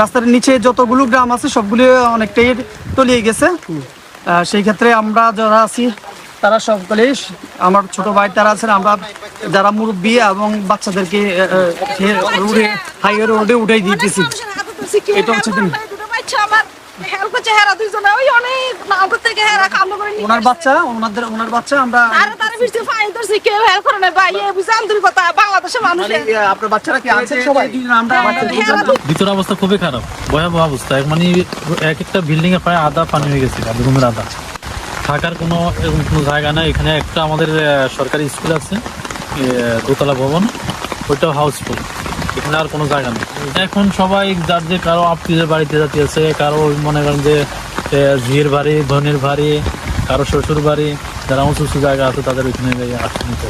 রাস্তার নিচে যতগুলো গ্রাম আছে সবগুলি অনেকটাই তলিয়ে গেছে। সেই ক্ষেত্রে আমরা যারা আছি তারা সকলেই আমার ছোট ভাই তারা আছেন আমরা যারা মুরব্বী এবং বাচ্চাদেরকে রোডে হাইওয়ে রোডে উঠাই দিতেছি। এটা হচ্ছে দিন। হেল্প দুইজনে ওই অনেক নামকর থেকে হেরা কাম করে ওনার বাচ্চা ওনাদের ওনার বাচ্চা আমরা তারা তারা বৃষ্টি ফাইন ধরছে কেউ হেল্প করে না ভাই এ বুঝে আন্তরিকতা বাংলাদেশের মানুষের আপনার বাচ্চারা কি আছে সবাই? আমরা ভিতর অবস্থা খুবই খারাপ ভয়াবহ অবস্থা। মানে এক একটা বিল্ডিং এ প্রায় আধা পানি হয়ে গেছে রুমের আধা। থাকার কোনো এরকম কোনো জায়গা নাই। এখানে একটা আমাদের সরকারি স্কুল আছে দোতলা ভবন ওইটাও হাউসফুল এখানে আর কোনো জায়গা নেই এখন সবাই যার যে কারও আত্মীয়দের বাড়িতে যাচ্ছে কারও মনে করেন যে ঝিয়ের বাড়ি ধনির বাড়ি, কারও শ্বশুর বাড়ি যারা উঁচু উঁচু জায়গা আছে, তাদের ওইখানে আসতে নিতে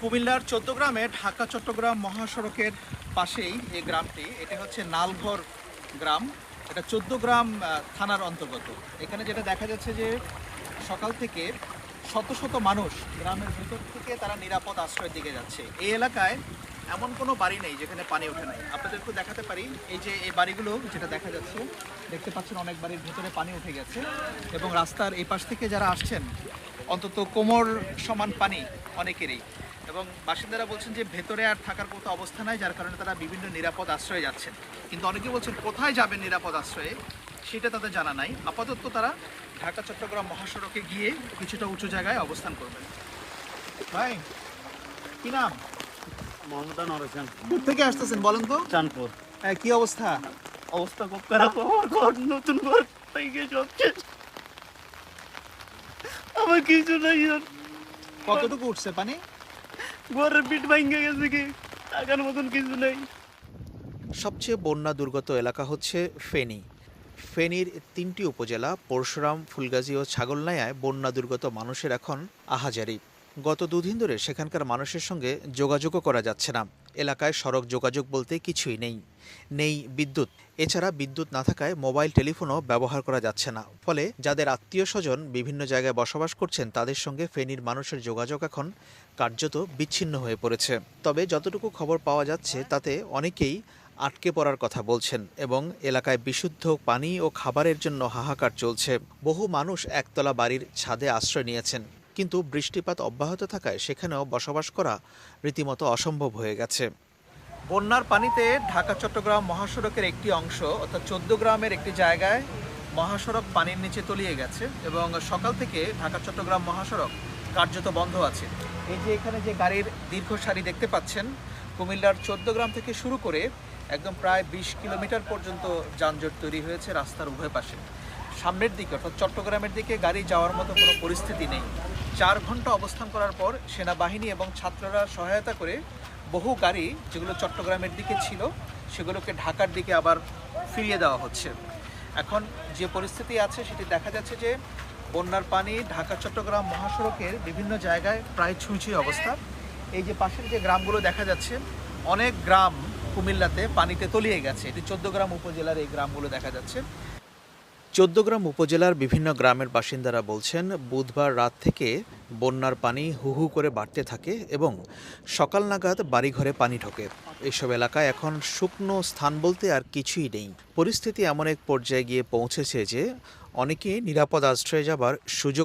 কুমিল্লার চোদ্দগ্রামে ঢাকা চট্টগ্রাম মহাসড়কের পাশেই এই গ্রামটি। এটা হচ্ছে নালঘর গ্রাম। এটা চোদ্দগ্রাম আহ, থানার অন্তর্গত। এখানে যেটা দেখা যাচ্ছে যে সকাল থেকে শত শত মানুষ গ্রামের ভিতর থেকে তারা নিরাপদ আশ্রয়ের দিকে যাচ্ছে। এই এলাকায় এমন কোনো বাড়ি নেই যেখানে পানি ওঠে নাই। আপনাদেরকে দেখাতে পারি? এই যে এই বাড়িগুলো যেটা দেখা যাচ্ছে দেখতে পাচ্ছেন অনেক বাড়ির ভেতরে পানি উঠে গেছে এবং রাস্তার এই পাশ থেকে যারা আসছেন অন্তত কোমর সমান পানি অনেকেরই। এবং বাসিন্দারা বলছেন যে ভেতরে আর থাকার মতো অবস্থা নাই যার কারণে তারা বিভিন্ন নিরাপদ আশ্রয়ে যাচ্ছেন। কিন্তু অনেকে বলছেন কোথায় যাবেন নিরাপদ আশ্রয়ে? সেটা তাদের জানা নাই। আপাতত তারা ঢাকা চট্টগ্রাম মহাসড়কে গিয়ে কিছুটা উঁচু জায়গায় অবস্থান করবেন। ভাই কি নাম? হোসেন থেকে আসতেছেন বলেন তো। চাঁদপুর। হ্যাঁ, কি অবস্থা? অবস্থা খুব খারাপ। আমার ঘর নতুন ঘর থেকে সব শেষ আমার কিছু নাই কতটুকু উঠছে পানি? মতন সবচেয়ে বন্যা দুর্গত এলাকা হচ্ছে ফেনী। ফেনীর তিনটি উপজেলা, পরশুরাম, ফুলগাজী ও ছাগলনায়ায় বন্যা দুর্গত মানুষের এখন আহাজারি। গত দুদিন ধরে সেখানকার মানুষের সঙ্গে যোগাযোগও করা যাচ্ছে না। এলাকায় সড়ক যোগাযোগ বলতে কিছুই নেই। নেই বিদ্যুৎ। এছাড়া বিদ্যুৎ না থাকায় মোবাইল টেলিফোনও ব্যবহার করা যাচ্ছে না। ফলে যাদের আত্মীয় স্বজন বিভিন্ন জায়গায় বসবাস করছেন, তাদের সঙ্গে ফেনীর মানুষের যোগাযোগ এখন কার্যত বিচ্ছিন্ন হয়ে পড়েছে। তবে যতটুকু খবর পাওয়া যাচ্ছে, তাতে অনেকেই আটকে পড়ার কথা বলছেন এবং এলাকায় বিশুদ্ধ পানি ও খাবারের জন্য হাহাকার চলছে। বহু মানুষ একতলা বাড়ির ছাদে আশ্রয় নিয়েছেন। কিন্তু বৃষ্টিপাত অব্যাহত থাকায় সেখানেও বসবাস করা রীতিমতো অসম্ভব হয়ে গেছে। বন্যার পানিতে ঢাকা, চট্টগ্রাম মহাসড়কের একটি অংশ অর্থাৎ চোদ্দ গ্রামের একটি জায়গায় মহাসড়ক পানির নিচে তলিয়ে গেছে এবং সকাল থেকে ঢাকা, চট্টগ্রাম মহাসড়ক কার্যত বন্ধ আছে। এই যে এখানে যে গাড়ির দীর্ঘ সারি দেখতে পাচ্ছেন, কুমিল্লার চোদ্দ গ্রাম থেকে শুরু করে একদম প্রায় বিশ কিলোমিটার পর্যন্ত যানজট তৈরি হয়েছে রাস্তার উভয় পাশে। সামনের দিকে অর্থাৎ চট্টগ্রামের দিকে গাড়ি যাওয়ার মতো কোনো পরিস্থিতি নেই। চার ঘণ্টা অবস্থান করার পর সেনাবাহিনী এবং ছাত্ররা সহায়তা করে বহু গাড়ি, যেগুলো চট্টগ্রামের দিকে ছিল, সেগুলোকে ঢাকার দিকে আবার ফিরিয়ে দেওয়া হচ্ছে। এখন যে পরিস্থিতি আছে, সেটি দেখা যাচ্ছে যে বন্যার পানি ঢাকা, চট্টগ্রাম মহাসড়কের বিভিন্ন জায়গায় প্রায় ছুঁই অবস্থা। এই যে পাশের যে গ্রামগুলো দেখা যাচ্ছে, অনেক গ্রাম কুমিল্লাতে পানিতে তলিয়ে গেছে। এটি চোদ্দগ্রাম উপজেলার এই গ্রামগুলো দেখা যাচ্ছে। চোদ্দগ্রাম উপজেলার বিভিন্ন গ্রামের বাসিন্দারা বলছেন, বুধবার রাত থেকে বন্যার পানি হু হু করে বাড়তে থাকে এবং সকাল নাগাদ বাড়িঘরে পানি ঢোকে। এসব এলাকায় এখন শুকনো স্থান বলতে আর কিছুই নেই। পরিস্থিতি এমন এক পর্যায়ে গিয়ে পৌঁছেছে যে অনেকে নিরাপদ আশ্রয়ে যাবার সুযোগ